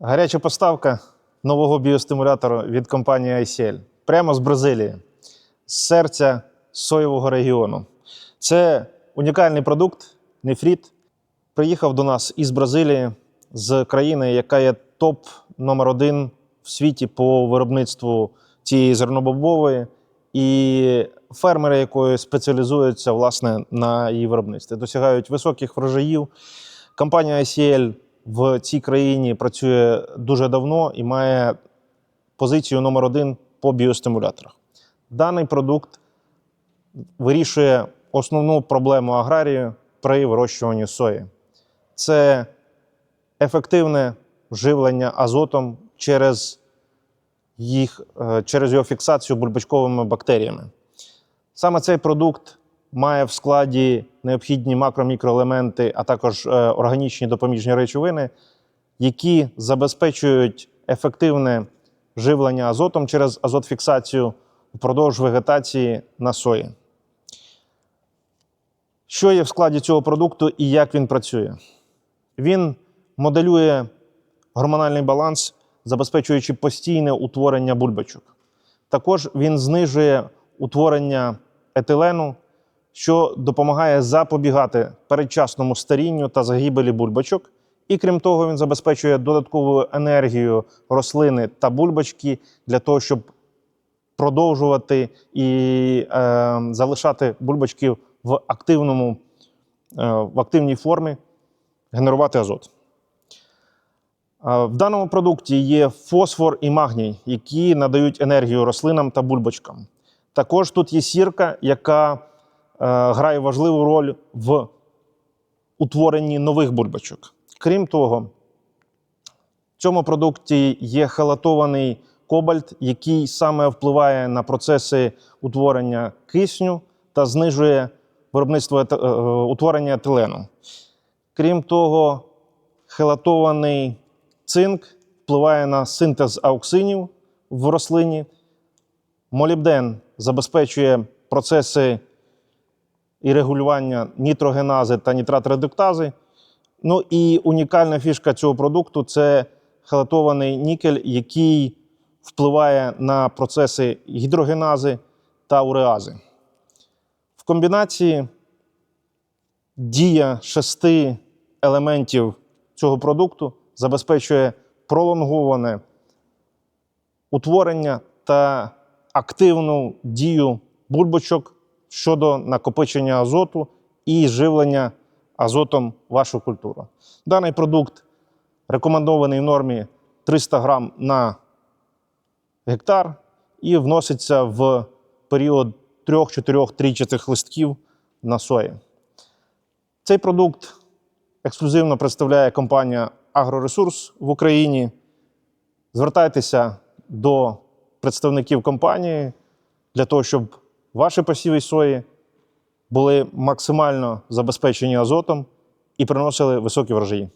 Гаряча поставка нового біостимулятору від компанії ICL прямо з Бразилії, з серця соєвого регіону. Це унікальний продукт, нефріт. Приїхав до нас із Бразилії, з країни, яка є топ номер один в світі по виробництву цієї зернобобової, і фермери, якої спеціалізуються власне на її виробництві, досягають високих врожаїв. Компанія ICL в цій країні працює дуже давно і має позицію номер один по біостимуляторах. Даний продукт вирішує основну проблему аграрії при вирощуванні сої. Це ефективне вживлення азотом через, їх, е, через його фіксацію бульбачковими бактеріями. Саме цей продукт має в складі необхідні макро-мікроелементи, а також е, органічні допоміжні речовини, які забезпечують ефективне живлення азотом через азотфіксацію впродовж вегетації на сої. Що є в складі цього продукту і як він працює? Він моделює гормональний баланс, забезпечуючи постійне утворення бульбачок. Також він знижує утворення етилену, що допомагає запобігати передчасному старінню та загибелі бульбачок. І крім того, він забезпечує додаткову енергію рослини та бульбачки для того, щоб продовжувати і е, залишати бульбачки в активному, е, в активній формі, генерувати азот. Е, В даному продукті є фосфор і магній, які надають енергію рослинам та бульбачкам. Також тут є сірка, яка грає важливу роль в утворенні нових бульбачок. Крім того, в цьому продукті є халатований кобальт, який саме впливає на процеси утворення кисню та знижує виробництво е, утворення етилену. Крім того, хелатований цинк впливає на синтез ауксинів в рослині. Молібден забезпечує процеси і регулювання нітрогенази та нітратредуктази. Ну і унікальна фішка цього продукту це хелатований нікель, який впливає на процеси гідрогенази та уреази. В комбінації дія шести елементів цього продукту забезпечує пролонговане утворення та активну дію бульбочок щодо накопичення азоту і живлення азотом вашу культуру. Даний продукт рекомендований в нормі 300 грам на гектар і вноситься в період 3-4 трійчатих листків на сої. Цей продукт ексклюзивно представляє компанія Агроресурс в Україні. Звертайтеся до представників компанії для того, щоб ваші посіви сої були максимально забезпечені азотом і приносили високі врожаї.